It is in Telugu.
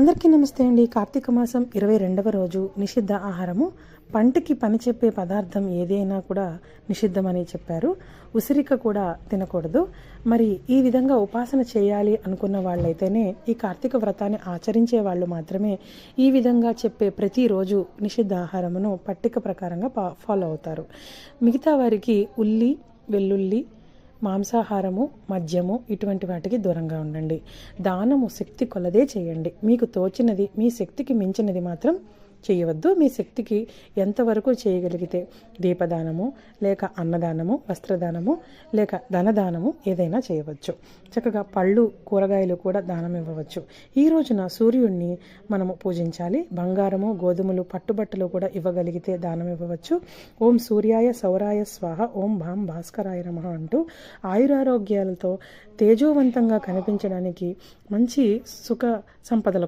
అందరికీ నమస్తే అండి. కార్తీక మాసం ఇరవై రెండవ రోజు నిషిద్ధ ఆహారము. పంటకి పని చెప్పే పదార్థం ఏదైనా కూడా నిషిద్ధమని చెప్పారు. ఉసిరిక కూడా తినకూడదు. మరి ఈ విధంగా ఉపాసన చేయాలి అనుకున్న వాళ్ళైతేనే ఈ కార్తీక వ్రతాన్ని ఆచరించే వాళ్ళు మాత్రమే ఈ విధంగా చెప్పే ప్రతిరోజు నిషిద్ధ ఆహారమును పట్టిక ప్రకారంగా ఫాలో అవుతారు. మిగతా వారికి ఉల్లి వెల్లుల్లి మాంసాహారము మద్యము ఇటువంటి వాటికి దూరంగా ఉండండి. దానము శక్తి కొలదే చేయండి. మీకు తోచినది మీ శక్తికి మించినది మాత్రం చేయవద్దు. మీ శక్తికి ఎంతవరకు చేయగలిగితే దీపదానము లేక అన్నదానము వస్త్రదానము లేక ధనదానము ఏదైనా చేయవచ్చు. చక్కగా పళ్ళు కూరగాయలు కూడా దానం ఇవ్వవచ్చు. ఈ రోజున సూర్యుడిని మనము పూజించాలి. బంగారము గోధుమలు పట్టుబట్టలు కూడా ఇవ్వగలిగితే దానం ఇవ్వవచ్చు. ఓం సూర్యాయ సౌరాయ స్వాహ ఓం భాం భాస్కరాయ నమ అంటూ ఆయురారోగ్యాలతో తేజోవంతంగా కనిపించడానికి మంచి సుఖ సంపదల